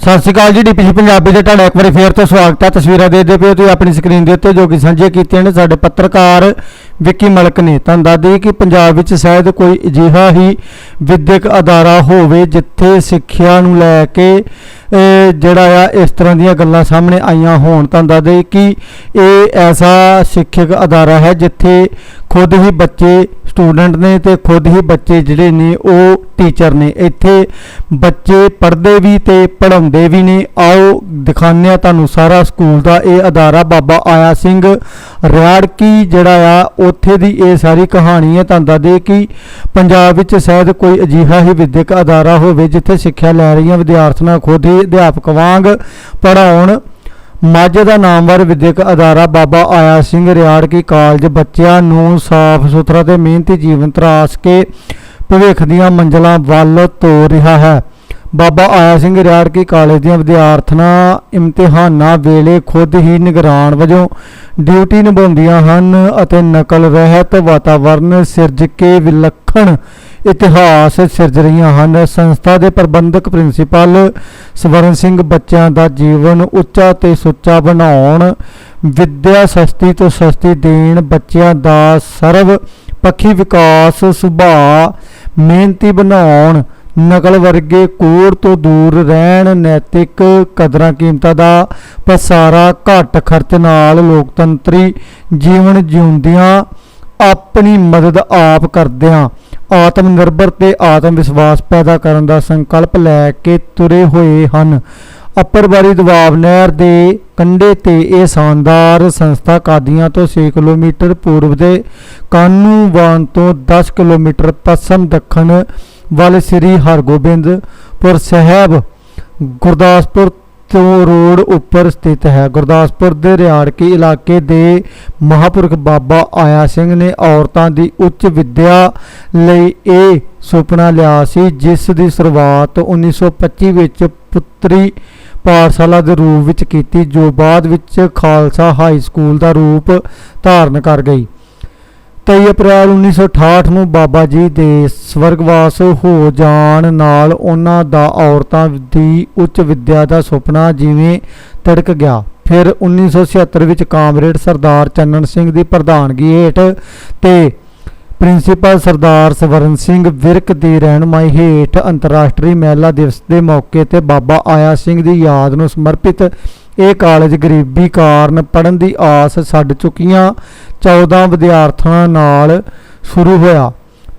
ਸਤਿ ਸ਼੍ਰੀ ਅਕਾਲ ਜੀ, ਡੀਪੀਸੀ ਪੰਜਾਬੀ ਦੇ ਤੁਹਾਡਾ ਇੱਕ ਵਾਰੀ ਫੇਰ ਤੋਂ ਸਵਾਗਤ ਹੈ ਤਸਵੀਰਾਂ ਦੇਖਦੇ ਪਏ ਹੋ ਤੁਸੀਂ ਆਪਣੀ ਸਕਰੀਨ ਦੇ ਉੱਤੇ ਜੋ ਕਿ ਸਾਂਝੇ ਕੀਤੀਆਂ ਨੇ ਸਾਡੇ ਪੱਤਰਕਾਰ ਵਿੱਕੀ ਮਲਕ ਨੇ। ਤੁਹਾਨੂੰ ਦੱਸ ਦਈਏ ਕਿ ਪੰਜਾਬ ਵਿੱਚ ਸ਼ਾਇਦ ਕੋਈ ਅਜਿਹਾ ਹੀ ਵਿਦਿਅਕ ਅਦਾਰਾ ਹੋਵੇ ਜਿੱਥੇ ਸਿੱਖਿਆ ਨੂੰ ਲੈ ਕੇ ਜਿਹੜਾ ਆ, ਇਸ ਤਰ੍ਹਾਂ ਦੀਆਂ ਗੱਲਾਂ ਸਾਹਮਣੇ ਆਈਆਂ ਹੋਣ ਤਾਂ ਦੱਸ ਦਈਏ ਕਿ ਇਹ ਐਸਾ ਸਿੱਖਿਅਕ ਅਦਾਰਾ ਹੈ ਜਿੱਥੇ ਖੁਦ ਹੀ ਬੱਚੇ ਸਟੂਡੈਂਟ ਨੇ ਤੇ ਖੁਦ ਹੀ ਬੱਚੇ ਜਿਹੜੇ ਨੇ ਉਹ ਟੀਚਰ ਨੇ। ਇੱਥੇ ਬੱਚੇ ਪੜ੍ਹਦੇ ਵੀ ਤੇ ਪੜ੍ਹਾਉਂਦੇ ਵੀ ਨੇ। ਆਓ ਦਿਖਾਉਂਦੇ ਹਾਂ ਤੁਹਾਨੂੰ ਸਾਰਾ ਸਕੂਲ ਦਾ ਇਹ ਅਦਾਰਾ। ਬਾਬਾ ਆਇਆ ਸਿੰਘ ਰਿਆੜਕੀ ਜਿਹੜਾ ਆ, ਉੱਥੇ ਦੀ ਇਹ ਸਾਰੀ ਕਹਾਣੀ ਹੈ। ਤੁਹਾਨੂੰ ਦੱਸ ਦੇ ਕਿ ਪੰਜਾਬ ਵਿੱਚ ਸ਼ਾਇਦ ਕੋਈ ਅਜਿਹਾ ਹੀ ਵਿਦਿਅਕ ਅਦਾਰਾ ਹੋਵੇ ਜਿੱਥੇ ਸਿੱਖਿਆ ਲੈ ਰਹੀਆਂ ਵਿਦਿਆਰਥਣਾਂ ਖੁਦ ਹੀ ਅਧਿਆਪਕ ਵਾਂਗ ਪੜ੍ਹਾਉਣ। ਮਾਝੇ ਦਾ ਨਾਮਵਰ ਵਿਦਿਅਕ ਅਦਾਰਾ ਬਾਬਾ ਆਇਆ ਸਿੰਘ ਰਿਆੜਕੀ ਕਾਲਜ। ਬੱਚਿਆਂ ਨੂੰ ਸਾਫ਼ ਸੁਥਰਾ ਤੇ ਮਿਹਨਤੀ ਜੀਵਨ ਤਰਾਸ ਕੇ ਭਵਿੱਖ ਦੀਆਂ ਮੰਜ਼ਲਾਂ ਵੱਲ ਤੋਰ ਰਿਹਾ ਹੈ। ਬਾਬਾ ਆਇਆ ਸਿੰਘ ਰਿਆੜਕੀ ਕਾਲਜ ਦੀਆਂ ਵਿਦਿਆਰਥਣਾਂ ਇਮਤਿਹਾਨਾਂ ਵੇਲੇ ਖੁਦ ਹੀ ਨਿਗਰਾਨ ਵਜੋਂ ਡਿਊਟੀ ਨਿਭਾਉਂਦੀਆਂ ਹਨ ਅਤੇ ਨਕਲ ਰਹਿਤ ਵਾਤਾਵਰਣ ਸਿਰਜ ਕੇ ਵਿਲੱਖਣ ਇਤਿਹਾਸ ਸਿਰਜ ਰਹੀਆਂ ਹਨ। ਸੰਸਥਾ ਦੇ ਪ੍ਰਬੰਧਕ ਪ੍ਰਿੰਸੀਪਲ ਸਵਰਨ ਸਿੰਘ ਬੱਚਿਆਂ ਦਾ ਜੀਵਨ ਉੱਚਾ ਤੇ ਸੁੱਚਾ ਬਣਾਉਣ, ਵਿੱਦਿਆ ਸਸਤੀ ਤੋਂ ਸਸਤੀ ਦੇਣ, ਬੱਚਿਆਂ ਦਾ ਸਰਵ ਪੱਖੀ ਵਿਕਾਸ, ਸੁਭਾਅ, ਮਿਹਨਤੀ ਬਣਾਉਣ, ਨਕਲ ਵਰਗੇ ਕੋੜ ਤੋਂ ਦੂਰ ਰਹਿਣ, ਨੈਤਿਕ ਕਦਰਾਂ ਕੀਮਤਾਂ ਦਾ ਪਸਾਰਾ ਘੱਟ ਖਰਚ ਨਾਲ ਲੋਕਤੰਤਰੀ ਜੀਵਨ ਜਿਉਂਦਿਆਂ ਆਪਣੀ ਮਦਦ ਆਪ ਕਰਦਿਆਂ ਆਤਮ ਨਿਰਭਰ ਤੇ ਆਤਮ ਵਿਸ਼ਵਾਸ ਪੈਦਾ ਕਰਨ ਦਾ ਸੰਕਲਪ ਲੈ ਕੇ ਤੁਰੇ ਹੋਏ ਹਨ। ਅੱਪਰਬਾਰੀ ਦਬਾਵ ਨਹਿਰ ਦੇ ਕੰਢੇ ਤੇ ਇਹ ਸ਼ਾਨਦਾਰ ਸੰਸਥਾ ਕਾਦੀਆਂ ਤੋਂ 6 ਕਿਲੋਮੀਟਰ ਪੂਰਬ ਦੇ ਕਾਨੂੰਵਾਨ ਤੋਂ 10 ਕਿਲੋਮੀਟਰ ਪੱਛਮ ਦੱਖਣ ਵੱਲ ਸ੍ਰੀ ਹਰਗੋਬਿੰਦਪੁਰ ਸਾਹਿਬ, ਗੁਰਦਾਸਪੁਰ ਤੋਂ ਰੋਡ ਉੱਪਰ ਸਥਿਤ ਹੈ? ਗੁਰਦਾਸਪੁਰ ਦੇ ਰਿਆੜਕੀ ਇਲਾਕੇ ਦੇ ਮਹਾਪੁਰਖ ਬਾਬਾ ਆਇਆ ਸਿੰਘ ਨੇ ਔਰਤਾਂ ਦੀ ਉੱਚ ਵਿੱਦਿਆ ਲਈ ਇਹ ਸੁਪਨਾ ਲਿਆ ਸੀ, ਜਿਸ ਦੀ ਸ਼ੁਰੂਆਤ 1925 ਵਿੱਚ ਪੁੱਤਰੀ ਪਾਠਸ਼ਾਲਾ ਦੇ ਰੂਪ ਵਿੱਚ ਕੀਤੀ, ਜੋ ਬਾਅਦ ਵਿੱਚ ਖਾਲਸਾ ਹਾਈ ਸਕੂਲ ਦਾ ਰੂਪ ਧਾਰਨ ਕਰ ਗਈ। 23 ਅਪ੍ਰੈਲ 1968 ਨੂੰ ਬਾਬਾ ਜੀ ਦੇ ਸਵਰਗਵਾਸ ਹੋ ਜਾਣ ਨਾਲ ਉਹਨਾਂ ਦਾ ਔਰਤਾਂ ਦੀ ਉੱਚ ਵਿੱਦਿਆ ਦਾ ਸੁਪਨਾ ਜਿਵੇਂ ਤੜਕ ਗਿਆ। ਫਿਰ 1976 ਵਿੱਚ ਕਾਮਰੇਡ ਸਰਦਾਰ ਚੰਨਣ ਸਿੰਘ ਦੀ ਪ੍ਰਧਾਨਗੀ ਹੇਠ ਤੇ ਪ੍ਰਿੰਸੀਪਲ ਸਰਦਾਰ ਸਵਰਨ ਸਿੰਘ ਵਿਰਕ ਦੀ ਰਹਿਨਮਾਈ ਹੇਠ ਅੰਤਰਰਾਸ਼ਟਰੀ ਮਹਿਲਾ ਦਿਵਸ ਦੇ ਮੌਕੇ ਤੇ ਬਾਬਾ ਆਇਆ ਸਿੰਘ ਦੀ ਯਾਦ ਨੂੰ ਸਮਰਪਿਤ ਇਹ ਕਾਲਜ ਗਰੀਬੀ ਕਾਰਨ ਪੜਨ ਦੀ ਆਸ ਛੱਡ ਚੁੱਕੀਆਂ। 14 ਵਿਦਿਆਰਥਣਾਂ ਨਾਲ ਸ਼ੁਰੂ ਹੋਇਆ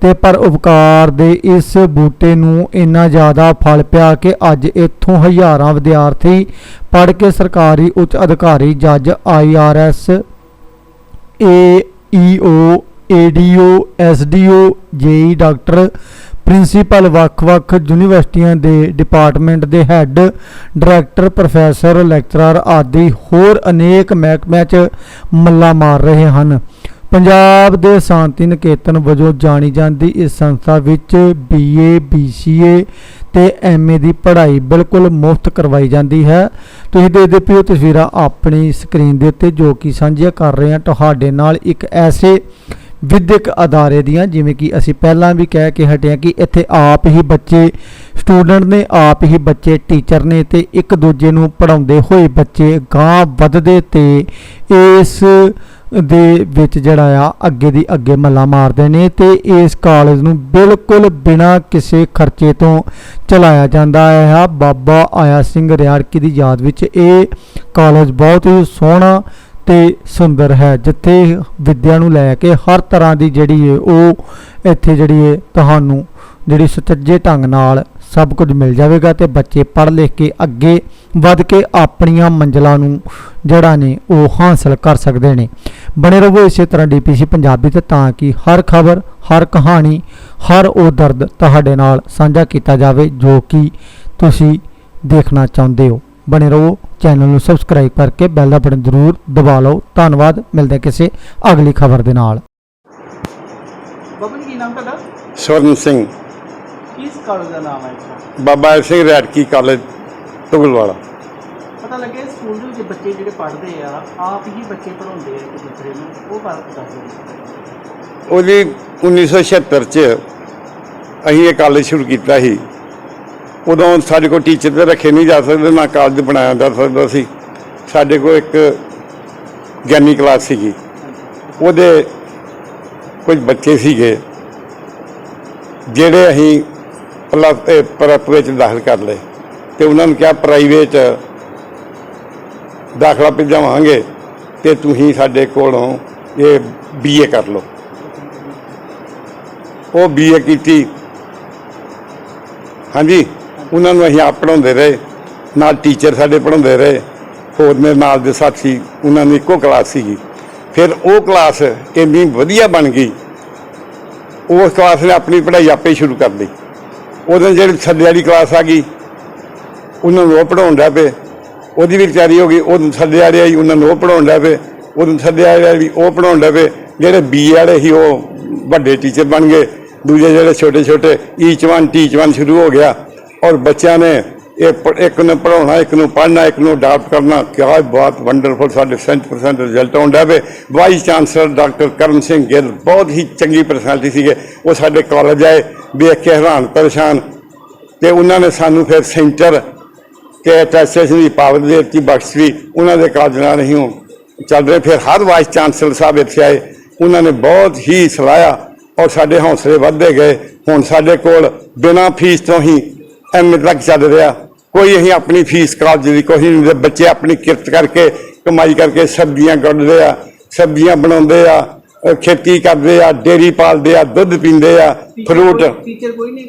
ਤੇ ਪਰ ਉਪਕਾਰ ਦੇ ਇਸ ਬੂਟੇ ਨੂੰ ਇੰਨਾ ਜ਼ਿਆਦਾ ਫਲ ਪਿਆ ਕਿ ਅੱਜ ਇੱਥੋਂ ਹਜ਼ਾਰਾਂ ਵਿਦਿਆਰਥੀ ਪੜ੍ਹ ਕੇ ਸਰਕਾਰੀ ਉੱਚ ਅਧਿਕਾਰੀ ਜੱਜ IRS A EO ADO SDO JE doctor principal ਵੱਖ-ਵੱਖ ਯੂਨੀਵਰਸਿਟੀਆਂ ਦੇ ਡਿਪਾਰਟਮੈਂਟ ਦੇ ਹੈੱਡ, ਡਾਇਰੈਕਟਰ, ਪ੍ਰੋਫੈਸਰ, ਲੈਕਚਰਰ ਆਦਿ ਹੋਰ ਅਨੇਕ ਮਹਿਕਮਿਆਂ 'ਚ ਮੱਲਾ ਮਾਰ ਰਹੇ ਹਨ। ਪੰਜਾਬ ਦੇ ਸ਼ਾਂਤੀ ਨਿਕੇਤਨ ਵਜੋਂ ਜਾਣੀ ਜਾਂਦੀ ਇਸ ਸੰਸਥਾ ਵਿੱਚ ਬੀਏ ਬੀਸੀਏ ਤੇ ਐਮਏ ਦੀ ਪੜ੍ਹਾਈ ਬਿਲਕੁਲ ਮੁਫਤ ਕਰਵਾਈ ਜਾਂਦੀ ਹੈ। ਤੁਸੀਂ ਦੇਖਦੇ ਪਏ ਤਸਵੀਰਾਂ ਆਪਣੀ ਸਕਰੀਨ ਦੇ ਉੱਤੇ ਜੋ ਕਿ ਸਾਂਝੀਆਂ ਕਰ ਰਹੇ ਹਾਂ। ਤੁਹਾਡੇ ਨਾਲ ਇੱਕ ਐਸੇ ਵਿਦਿਅਕ ਅਦਾਰੇ ਦੀਆਂ, ਜਿਵੇਂ ਕਿ ਅਸੀਂ ਪਹਿਲਾਂ ਵੀ ਕਹਿ ਕੇ ਹਟਿਆ ਕਿ ਇੱਥੇ ਆਪ ਹੀ ਬੱਚੇ ਸਟੂਡੈਂਟ ਨੇ, ਆਪ ਹੀ ਬੱਚੇ ਟੀਚਰ ਨੇ ਤੇ ਇੱਕ ਦੂਜੇ ਨੂੰ ਪੜਾਉਂਦੇ ਹੋਏ ਬੱਚੇ ਗਾਂ ਵੱਧਦੇ ਤੇ ਇਸ ਦੇ ਵਿੱਚ ਜਿਹੜਾ ਆ, ਅੱਗੇ ਦੀ ਅੱਗੇ ਮੱਲਾ ਮਾਰਦੇ ਨੇ ਤੇ ਇਸ ਕਾਲਜ ਨੂੰ ਬਿਲਕੁਲ ਬਿਨਾਂ ਕਿਸੇ ਖਰਚੇ ਤੋਂ ਚਲਾਇਆ ਜਾਂਦਾ ਹੈ ਬਾਬਾ ਆਇਆ ਸਿੰਘ ਰਿਆੜਕੀ ਦੀ ਯਾਦ ਵਿੱਚ ਇਹ ਕਾਲਜ ਬਹੁਤ ਹੀ ਸੋਹਣਾ ਤੇ ਸੁੰਦਰ ਹੈ, ਜਿੱਥੇ ਵਿੱਦਿਆ ਨੂੰ ਲੈ ਕੇ ਹਰ ਤਰ੍ਹਾਂ ਦੀ ਜਿਹੜੀ ਹੈ ਉਹ ਇੱਥੇ ਜਿਹੜੀ ਹੈ ਤੁਹਾਨੂੰ ਜਿਹੜੀ ਸੁਚੱਜੇ ਢੰਗ ਨਾਲ ਸਭ ਕੁਝ ਮਿਲ ਜਾਵੇਗਾ ਤੇ ਬੱਚੇ ਪੜ੍ਹ ਲਿਖ ਕੇ ਅੱਗੇ ਵੱਧ ਕੇ ਆਪਣੀਆਂ ਮੰਜ਼ਲਾਂ ਨੂੰ ਜਿਹੜਾ ਨੇ ਉਹ ਹਾਸਲ ਕਰ ਸਕਦੇ ਨੇ। ਬਣੇ ਰਹੋ ਇਸੇ ਤਰ੍ਹਾਂ ਡੀਪੀਸੀ ਪੰਜਾਬੀ ਤੇ ਤਾਂ ਕਿ ਹਰ ਖਬਰ, ਹਰ ਕਹਾਣੀ, ਹਰ ਉਹ ਦਰਦ ਤੁਹਾਡੇ ਨਾਲ ਸਾਂਝਾ ਕੀਤਾ ਜਾਵੇ ਜੋ ਕਿ ਤੁਸੀਂ ਦੇਖਣਾ ਚਾਹੁੰਦੇ ਹੋ। ਬਣੇ ਰਹੋ। ਚੈਨਲ ਨੂੰ ਸਬਸਕ੍ਰਾਈਬ ਕਰਕੇ ਬੈਲ ਦਾ ਬਟਨ ਜ਼ਰੂਰ ਦਬਾ ਲਓ। ਧੰਨਵਾਦ। ਮਿਲਦੇ ਹਾਂ ਕਿਸੇ ਅਗਲੀ ਖਬਰ ਦੇ ਨਾਲ। ਬਬਨ ਕੀ ਨਾਮ ਤੁਹਾਡਾ? ਸਵਰਨ ਸਿੰਘ। ਕਿਸ ਕਾਲਜ ਦਾ ਨਾਮ ਹੈ ਬਾਬਾ ਸਿੰਘ ਰੈਡਕੀ ਕਾਲਜ ਤੁਗਲਵਾਲਾ ਪਤਾ ਲੱਗਿਆ ਸਕੂਲ ਦੇ ਵਿੱਚ ਬੱਚੇ ਜਿਹੜੇ ਪੜ੍ਹਦੇ ਆ ਆਪ ਹੀ ਬੱਚੇ ਪੜਾਉਂਦੇ ਆ ਇੱਕ ਦੂਸਰੇ ਨੂੰ। ਉਹ ਬਾਰੇ ਦੱਸ ਦਿਓ ਉਹਦੀ 1976 ਚ ਅਸੀਂ ਇਹ ਕਾਲਜ ਸ਼ੁਰੂ ਕੀਤਾ ਸੀ। ਉਦੋਂ ਸਾਡੇ ਕੋਲ ਟੀਚਰ ਤੇ ਰੱਖੇ ਨਹੀਂ ਜਾ ਸਕਦੇ, ਨਾ ਕਾਲਜ ਬਣਾਇਆ ਜਾ ਸਕਦਾ ਸੀ। ਸਾਡੇ ਕੋਲ ਇੱਕ ਗਿਆਨੀ ਕਲਾਸ ਸੀਗੀ। ਉਹਦੇ ਕੁਝ ਬੱਚੇ ਸੀਗੇ, ਜਿਹੜੇ ਅਸੀਂ ਪਲੱਸ ਪ੍ਰਪ ਵਿੱਚ ਦਾਖਲ ਕਰ ਲਏ। ਤੇ ਉਹਨਾਂ ਨੂੰ ਕਿਹਾ ਪ੍ਰਾਈਵੇਟ ਦਾਖਲਾ ਭੇਜਾਵਾਂਗੇ ਤੇ ਤੁਸੀਂ ਸਾਡੇ ਕੋਲੋਂ ਇਹ ਬੀਏ ਕਰ ਲਓ। ਉਹ ਬੀਏ ਕੀਤੀ। ਹਾਂਜੀ? ਉਹਨਾਂ ਨੂੰ ਅਸੀਂ ਆਪ ਪੜਾਉਂਦੇ ਰਹੇ, ਨਾਲ ਟੀਚਰ ਸਾਡੇ ਪੜਾਉਂਦੇ ਰਹੇ, ਹੋਰ ਮੇਰੇ ਨਾਲ ਦੇ ਸਾਥੀ, ਉਹਨਾਂ ਦੀ ਇੱਕੋ ਕਲਾਸ ਸੀਗੀ। ਫਿਰ ਉਹ ਕਲਾਸ ਇੰਨੀ ਵਧੀਆ ਬਣ ਗਈ, ਉਸ ਕਲਾਸ ਨੇ ਆਪਣੀ ਪੜ੍ਹਾਈ ਆਪੇ ਹੀ ਸ਼ੁਰੂ ਕਰ ਲਈ। ਉਹਦੇ ਜਿਹੜੀ ਥੱਲੇ ਵਾਲੀ ਕਲਾਸ ਆ ਗਈ, ਉਹਨਾਂ ਨੂੰ ਉਹ ਪੜਾਉਣ ਲੱਗ ਪਏ ਉਹਦੀ ਵੀ ਤਿਆਰੀ ਹੋ ਗਈ ਉਹਨੂੰ ਥੱਲੇ ਵਾਲੇ ਆਈ, ਉਹਨਾਂ ਨੂੰ ਉਹ ਪੜਾਉਣ ਲੱਗ ਪਏ ਉਹਨੂੰ ਥੱਲੇ ਵਾਲੇ ਵੀ ਉਹ ਪੜਾਉਣ ਲੱਗ ਪਏ ਜਿਹੜੇ ਬੀ ਵਾਲੇ ਸੀ, ਉਹ ਵੱਡੇ ਟੀਚਰ ਬਣ ਗਏ। ਦੂਜੇ ਜਿਹੜੇ ਛੋਟੇ ਛੋਟੇ ਈਚ ਵਨ ਟੀਚ ਵਨ ਸ਼ੁਰੂ ਹੋ ਗਿਆ। ਔਰ ਬੱਚਿਆਂ ਨੇ ਇਹ ਪ- ਇੱਕ ਨੂੰ ਪੜਾਉਣਾ ਇੱਕ ਨੂੰ ਪੜ੍ਹਨਾ, ਇੱਕ ਨੂੰ ਅਡਾਪਟ ਕਰਨਾ ਕਿਹਾ ਬਹੁਤ ਵੰਡਰਫੁਲ ਸਾਡੇ 100% ਰਿਜ਼ਲਟ ਆਉਂਦਾ ਵੇ। ਵਾਈਸ ਚਾਂਸਲਰ ਡਾਕਟਰ ਕਰਨ ਸਿੰਘ ਗਿੱਲ ਬਹੁਤ ਹੀ ਚੰਗੀ ਪਰਸਨੈਲਿਟੀ ਸੀਗੇ। ਉਹ ਸਾਡੇ ਕਾਲਜ ਆਏ ਵੇਖ ਕੇ ਹੈਰਾਨ ਪਰੇਸ਼ਾਨ। ਤੇ ਉਹਨਾਂ ਨੇ ਸਾਨੂੰ ਫਿਰ ਸੈਂਟਰ ਕਿ ਅਟੈਸਟੇਸ਼ਨ ਦੀ ਪਾਵਰ ਦੇ ਦਿੱਤੀ ਬਖਸ਼ ਵੀ ਉਹਨਾਂ ਦੇ ਕਾਲਜ ਨਾਲ ਨਹੀਂ ਉਹ ਚੱਲ ਰਹੇ। ਫਿਰ ਹਰ ਵਾਈਸ ਚਾਂਸਲਰ ਸਾਹਿਬ ਇੱਥੇ ਆਏ। ਉਹਨਾਂ ਨੇ ਬਹੁਤ ਹੀ ਸਲਾਹਿਆ ਔਰ ਸਾਡੇ ਹੌਸਲੇ ਵੱਧਦੇ ਗਏ। ਹੁਣ ਸਾਡੇ ਕੋਲ ਬਿਨਾਂ ਫੀਸ ਤੋਂ ਹੀ ਐਮਏ ਤੱਕ ਚੱਲ ਰਿਹਾ ਕੋਈ ਅਸੀਂ ਆਪਣੀ ਫੀਸ ਕਾਲਜ ਦੀ ਕੋਈ ਨਹੀਂ। ਬੱਚੇ ਆਪਣੀ ਕਿਰਤ ਕਰਕੇ ਕਮਾਈ ਕਰਕੇ ਸਬਜ਼ੀਆਂ ਕੱਢਦੇ ਆ ਸਬਜ਼ੀਆਂ ਬਣਾਉਂਦੇ ਆ ਖੇਤੀ ਕਰਦੇ ਆ ਡੇਰੀ ਪਾਲਦੇ ਆ ਦੁੱਧ ਪੀਂਦੇ ਆ ਫਰੂਟ ਟੀਚਰ ਕੋਈ ਨਹੀਂ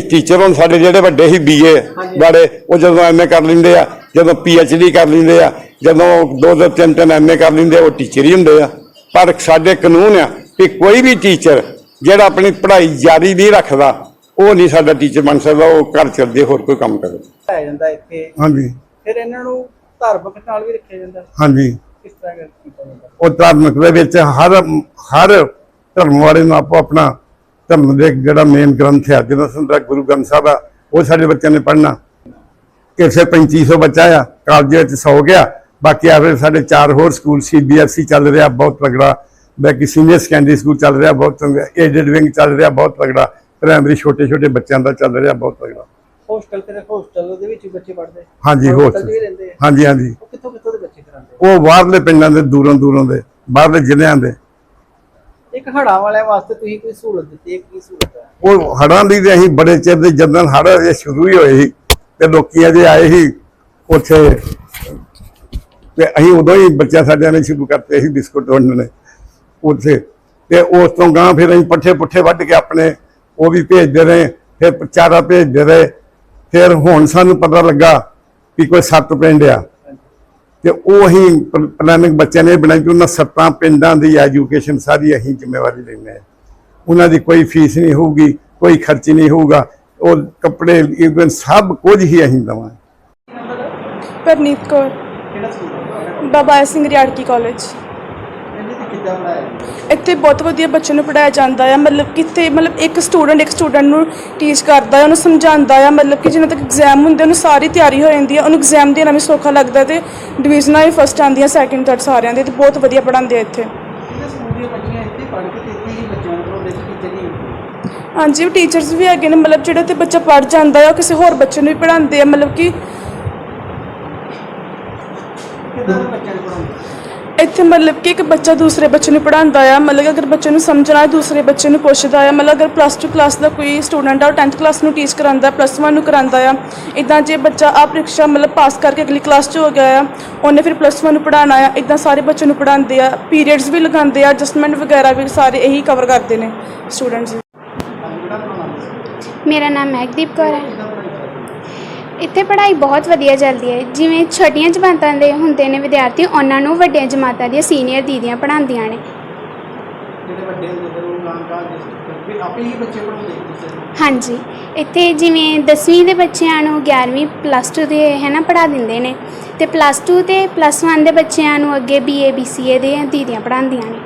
ਟੀਚਰ ਹੁਣ ਸਾਡੇ ਜਿਹੜੇ ਵੱਡੇ ਸੀ ਬੀਏ। ਵਾਲੇ ਉਹ ਜਦੋਂ ਐਮਏ ਕਰ ਲੈਂਦੇ ਆ ਜਦੋਂ ਡੀ ਕਰ ਲੈਂਦੇ ਆ ਜਦੋਂ ਦੋ ਦੋ ਤਿੰਨ ਤਿੰਨ ਐਮਏ ਕਰ ਲੈਂਦੇ ਉਹ ਟੀਚਰ ਹੀ ਹੁੰਦੇ ਆ ਪਰ ਸਾਡੇ ਕਾਨੂੰਨ ਆ ਕਿ ਕੋਈ ਵੀ ਟੀਚਰ ਜਿਹੜਾ ਆਪਣੀ ਪੜ੍ਹਾਈ ਜਾਰੀ ਨਹੀਂ ਰੱਖਦਾ ਉਹ ਨਹੀਂ ਸਾਡਾ ਟੀਚਰ ਬਣ ਸਕਦਾ ਉਹ ਘਰ ਚੱਲਦੇ ਹੋਰ ਕੋਈ ਕੰਮ ਕਰੇ। ਪੜਾਇਆ ਜਾਂਦਾ ਇੱਥੇ। ਹਾਂਜੀ। ਫਿਰ ਇਹਨਾਂ ਨੂੰ ਧਾਰਮਿਕ ਨਾਲ ਵੀ ਰੱਖਿਆ ਜਾਂਦਾ? ਹਾਂਜੀ। ਕਿਸ ਤਰ੍ਹਾਂ ਕਰ ਕੀਤਾ ਜਾਂਦਾ? ਉਹ ਧਾਰਮਿਕ ਦੇ ਵਿੱਚ ਹਰ ਹਰ ਧਰਮ ਵਾਲੇ ਨੂੰ ਆਪੋ ਆਪਣਾ ਧਰਮ ਦੇ ਜਿਹੜਾ ਮੇਨ ਗ੍ਰੰਥ ਹੈ ਜਿਹਦਾ ਸੰਦਰਭ ਗੁਰੂ ਗ੍ਰੰਥ ਸਾਹਿਬ ਆ ਉਹ ਸਾਡੇ ਬੱਚਿਆਂ ਨੇ ਪੜ੍ਹਨਾ। ਕਿਸੇ 3500 ਬੱਚਾ ਆ ਕਾਲਜ ਵਿੱਚ 100 ਗਿਆ ਬਾਕੀ ਆ ਫਿਰ ਸਾਡੇ ਚਾਰ ਹੋਰ ਸਕੂਲ ਸੀਬੀਐਸਈ ਚੱਲ ਰਿਹਾ ਬਹੁਤ ਤਗੜਾ ਬਾਕੀ ਸੀਨੀਅਰ ਸੈਕੰਡਰੀ ਸਕੂਲ ਚੱਲ ਰਿਹਾ ਬਹੁਤ ਤਗੜਾ ਏਜਡ ਵਿੰਗ ਚੱਲ ਰਿਹਾ ਬਹੁਤ ਤਗੜਾ ਪ੍ਰਾਇਮਰੀ ਛੋਟੇ ਛੋਟੇ ਬੱਚਿਆਂ ਦਾ ਚੱਲ ਰਿਹਾ ਬਹੁਤ ਤਗੜਾ ਹੋਸਟਲ ਤੇ ਹੋਸਟਲ ਦੇ ਵਿੱਚ ਬੱਚੇ ਪੜ੍ਹਦੇ? ਹਾਂਜੀ ਹੋਸਟਲ। ਰਹਿੰਦੇ ਹਾਂਜੀ ਹਾਂਜੀ। ਉਹ ਕਿੱਥੋਂ ਕਿੱਥੋਂ ਦੇ ਬੱਚੇ ਕਰਾਉਂਦੇ? ਉਹ ਬਾਹਰਲੇ ਪਿੰਡਾਂ ਦੇ ਦੂਰੋਂ ਦੂਰੋਂ ਦੇ ਬਾਹਰਲੇ ਜ਼ਿਲ੍ਹਿਆਂ ਦੇ। ਇੱਕ ਹੜਾਂ ਵਾਲਿਆਂ ਵਾਸਤੇ ਤੁਸੀਂ ਕੋਈ ਸਹੂਲਤ ਦਿੱਤੀ ਹੈ? ਕੀ ਸਹੂਲਤ ਹੈ? ਉਹ ਹੜਾਂ ਦੀ ਤੇ ਅਸੀਂ ਬੜੇ ਚਿਰ ਦੇ ਜਦੋਂ ਹੜ੍ਹ ਇਹ ਸ਼ੁਰੂ ਹੀ ਹੋਏ ਸੀ ਤੇ ਲੋਕੀ ਅਜੇ ਆਏ ਸੀ ਉੱਥੇ। ਤੇ ਅਸੀਂ ਉਦੋਂ ਹੀ ਬੱਚਿਆਂ ਸਾਡਿਆਂ ਨੇ ਸ਼ੁਰੂ ਕਰਤੇ ਸੀ ਬਿਸਕੁਟ ਵੰਡਣੇ ਉੱਥੇ। ਤੇ ਉਸ ਤੋਂ ਗਾਂ ਫਿਰ ਅਸੀਂ ਪੱਠੇ ਪੁੱਠੇ ਵੱਢ ਕੇ ਆਪਣੇ ਉਹ ਵੀ ਭੇਜਦੇ ਰਹੇ, ਫਿਰ ਚਾਰਾ ਭੇਜਦੇ ਰਹੇ। ਫਿਰ ਹੁਣ ਸਾਨੂੰ ਪਤਾ ਲੱਗਾ ਕਿ ਕੋਈ ਸੱਤ ਪਿੰਡ ਆ। ਤੇ ਉਹ ਅਸੀਂ ਪਲੈਨਿੰਗ ਬੱਚਿਆਂ ਨੇ ਬਣਾਈ ਕਿ ਉਹਨਾਂ ਸੱਤਾਂ ਪਿੰਡਾਂ ਦੀ ਐਜੂਕੇਸ਼ਨ ਸਾਰੀ ਅਸੀਂ ਜ਼ਿੰਮੇਵਾਰੀ ਲੈਂਦੇ ਹਾਂ। ਉਹਨਾਂ ਦੀ ਕੋਈ ਫੀਸ ਨਹੀਂ ਹੋਊਗੀ, ਕੋਈ ਖਰਚ ਨਹੀਂ ਹੋਊਗਾ। ਉਹ ਕੱਪੜੇ ਇਵਨ ਸਭ ਕੁਝ ਹੀ ਅਸੀਂ ਦੇਵਾਂਗੇ। ਪਰਨੀਤ ਕੌਰ। ਬਾਬਾ ਸਿੰਘ ਰਿਆੜਕੀ ਕਾਲਜ ਕਿੱਦਾਂ ਪੜਾਇਆ ਇੱਥੇ ਬਹੁਤ ਵਧੀਆ ਬੱਚੇ ਨੂੰ ਪੜਾਇਆ ਜਾਂਦਾ ਆ ਮਤਲਬ ਕਿ ਇੱਥੇ ਮਤਲਬ ਇੱਕ ਸਟੂਡੈਂਟ ਇੱਕ ਸਟੂਡੈਂਟ ਨੂੰ ਟੀਚ ਕਰਦਾ ਆ ਉਹਨੂੰ ਸਮਝਾਉਂਦਾ ਆ ਮਤਲਬ ਕਿ ਜਿੰਨਾ ਤੱਕ ਐਗਜ਼ਾਮ ਹੁੰਦੇ ਉਹਨੂੰ ਸਾਰੀ ਤਿਆਰੀ ਹੋ ਜਾਂਦੀ ਆ ਉਹਨੂੰ ਐਗਜ਼ਾਮ ਦੇਣਾ ਵੀ ਸੌਖਾ ਲੱਗਦਾ ਤੇ ਡਿਵੀਜ਼ਨਾਂ ਵੀ ਫਸਟ ਆਉਂਦੀਆਂ ਸੈਕਿੰਡ ਥਰਡ ਸਾਰਿਆਂ ਦੇ ਤੇ ਬਹੁਤ ਵਧੀਆ ਪੜਾਉਂਦੇ ਆ ਇੱਥੇ। ਹਾਂਜੀ ਉਹ ਟੀਚਰਸ ਵੀ ਹੈਗੇ ਨੇ ਮਤਲਬ ਜਿਹੜੇ ਤੇ ਬੱਚਾ ਪੜ ਜਾਂਦਾ ਆ ਉਹ ਕਿਸੇ ਹੋਰ ਬੱਚੇ ਨੂੰ ਵੀ ਪੜਾਉਂਦੇ ਆ ਮਤਲਬ ਕਿ ਕਿੱਦਾਂ ਬੱਚਿਆਂ ਨੂੰ ਪੜਾਉਂਦੇ ਇੱਥੇ ਮਤਲਬ ਕਿ ਇੱਕ ਬੱਚਾ ਦੂਸਰੇ ਬੱਚੇ ਨੂੰ ਪੜਾਉਂਦਾ ਆ ਮਤਲਬ ਅਗਰ ਬੱਚੇ ਨੂੰ ਸਮਝਣਾ ਹੈ ਦੂਸਰੇ ਬੱਚੇ ਨੂੰ ਪੁੱਛਦਾ ਆ ਮਤਲਬ ਅਗਰ ਪਲੱਸ 2 ਕਲਾਸ ਦਾ ਕੋਈ ਸਟੂਡੈਂਟ ਆ ਉਹ 10th ਕਲਾਸ ਨੂੰ ਟੀਚ ਕਰਾਉਂਦਾ ਪਲੱਸ 1 ਨੂੰ ਕਰਾਉਂਦਾ ਆ ਇਦਾਂ ਜੇ ਬੱਚਾ ਆ ਪ੍ਰੀਖਿਆ ਮਤਲਬ ਪਾਸ ਕਰਕੇ ਅਗਲੀ ਕਲਾਸ 'ਚ ਹੋ ਗਿਆ ਆ ਉਹਨੇ ਫਿਰ ਪਲੱਸ 1 ਨੂੰ ਪੜਾਉਣਾ ਆ ਇਦਾਂ ਸਾਰੇ ਬੱਚੇ ਨੂੰ ਪੜਾਉਂਦੇ ਆ ਪੀਰੀਅਡਸ ਵੀ ਲਗਾਉਂਦੇ ਆ ਐਡਜਸਟਮੈਂਟ ਵਗੈਰਾ ਵੀ ਸਾਰੇ ਇਹੀ ਕਵਰ ਕਰਦੇ ਨੇ ਸਟੂਡੈਂਟਸ ਮੇਰਾ ਨਾਮ ਮਹਿਕਦੀਪ ਕੌਰ ਹੈ। ਇੱਥੇ ਪੜ੍ਹਾਈ ਬਹੁਤ ਵਧੀਆ ਚੱਲਦੀ ਹੈ। ਜਿਵੇਂ ਛੋਟੀਆਂ ਜਮਾਤਾਂ ਦੇ ਹੁੰਦੇ ਨੇ ਵਿਦਿਆਰਥੀ ਉਹਨਾਂ ਨੂੰ ਵੱਡੀਆਂ ਜਮਾਤਾਂ ਦੀਆਂ ਸੀਨੀਅਰ ਦੀਦੀਆਂ ਪੜ੍ਹਾਉਂਦੀਆਂ ਨੇ। ਜਿਹੜੇ ਵੱਡੇ ਹੁੰਦੇ ਫਿਰ ਉਹ ਕਾਂ ਕਾਂ ਦੇ ਵੀ ਆਪੇ ਹੀ ਬੱਚੇ ਪੜਾਉਂਦੇ ਟੀਚਰ ਨੂੰ। ਹਾਂਜੀ। ਇੱਥੇ ਜਿਵੇਂ 10ਵੀਂ ਦੇ ਬੱਚਿਆਂ ਨੂੰ 11ਵੀਂ ਪਲੱਸ 2 ਦੇ ਹੈ ਨਾ ਪੜ੍ਹਾ ਦਿੰਦੇ ਨੇ। ਤੇ ਪਲੱਸ 2 ਤੇ ਪਲੱਸ 1 ਦੇ ਬੱਚਿਆਂ ਨੂੰ ਅੱਗੇ ਬੀਏ ਬੀਸੀਏ ਦੇ ਦੀਦੀਆਂ ਪੜ੍ਹਾਉਂਦੀਆਂ ਨੇ।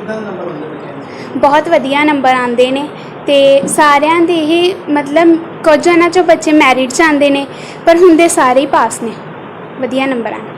ਕਿੱਦਾਂ ਨੰਬਰ ਹੁੰਦੇ ਬੱਚਿਆਂ ਦੇ? ਬਹੁਤ ਵਧੀਆ ਨੰਬਰ ਆਉਂਦੇ ਨੇ ਤੇ ਸਾਰਿਆਂ ਦੇ ਹੀ ਮਤਲਬ ਕੁਝ ਉਹਨਾਂ ਚੋਂ ਬੱਚੇ ਮੈਰਿਟ 'ਚ ਆਉਂਦੇ ਨੇ, ਪਰ ਹੁੰਦੇ ਸਾਰੇ ਹੀ ਪਾਸ ਨੇ। ਵਧੀਆ ਨੰਬਰ ਆਉਂਦੇ